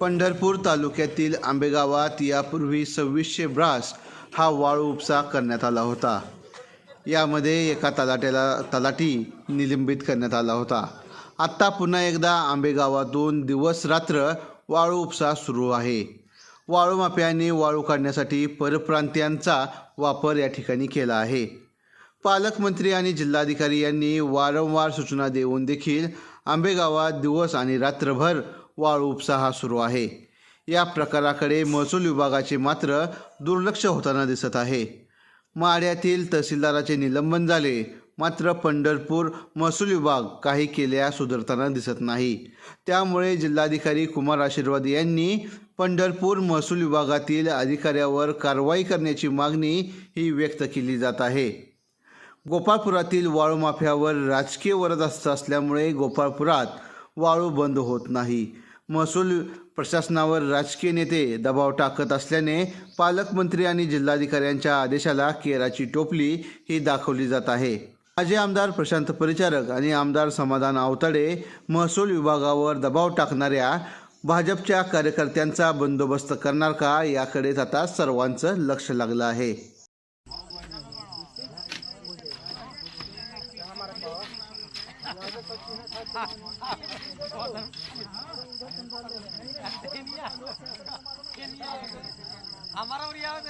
पंढरपूर तालुक्यातील आंबेगावात यापूर्वी सव्वीसशे ब्रास हा वाळू उपसा करण्यात आला होता. यामध्ये एका तलाट्याला तलाठी निलंबित करण्यात आला होता. आत्ता पुन्हा एकदा आंबेगावातून दिवस रात्र वाळू उपसा सुरू आहे. वाळू माफियांनी वाळू काढण्यासाठी परप्रांतीयांचा वापर या ठिकाणी केला आहे. पालकमंत्री आणि जिल्हाधिकारी यांनी वारंवार सूचना देऊन देखील आंबेगावात दिवस आणि रात्रभर वाळू उपसा हा सुरू आहे. या प्रकाराकडे महसूल विभागाचे मात्र दुर्लक्ष होताना दिसत आहे. माढ्यातील तहसीलदाराचे निलंबन झाले मात्र पंढरपूर महसूल विभाग काही केल्या सुधारताना दिसत नाही. त्यामुळे जिल्हाधिकारी कुमार आशीर्वाद यांनी पंढरपूर महसूल विभागातील अधिकाऱ्यावर कारवाई करण्याची मागणी ही व्यक्त केली जात आहे. गोपाळपुरातील वाळू माफियावर राजकीय वरदस्त असल्यामुळे गोपाळपुरात वाळू बंद होत नाही. महसूल प्रशासनावर राजकीय नेते दबाव टाकत असल्याने पालकमंत्री आणि जिल्हाधिकाऱ्यांच्या आदेशाला केराची टोपली ही दाखवली जात आहे. माजी आमदार प्रशांत परिचारक आणि आमदार समाधान आवताडे महसूल विभागावर दबाव टाकणाऱ्या भाजपच्या कार्यकर्त्यांचा बंदोबस्त करणार का याकडेच आता सर्वांचं लक्ष लागलं आहे. हमारा उड़िया होते